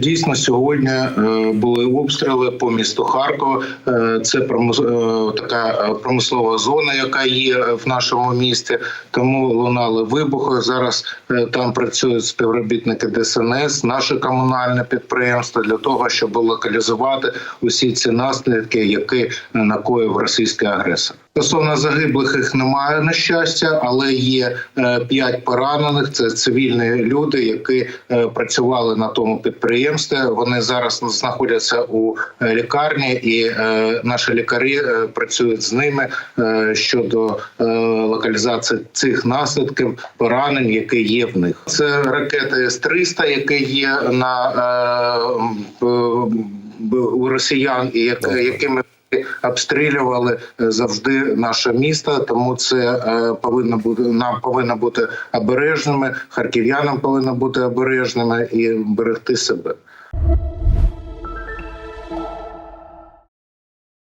Дійсно, сьогодні е, були обстріли по місту Харкова. Е, Це е, така промислова зона, яка є в нашому місті. Тому лунали вибухи. Зараз там працюють співробітники ДСНС, наше комунальне підприємство для того, щоб локалізувати усі ці наслідки, які накоїв російський агресор. Стосовно загиблих їх немає на щастя, але є е, п'ять поранених. Це цивільні люди, які е, працювали на тому підприємстві. Вони зараз знаходяться у е, лікарні, і наші лікарі працюють з ними щодо локалізації цих наслідків поранень, які є в них. Це ракети С-300, які є на у росіян, і як, якими обстрілювали е, завжди наше місто, тому це е, повинно бути нам повинно бути обережними. Харків'янам повинно бути обережними і берегти себе.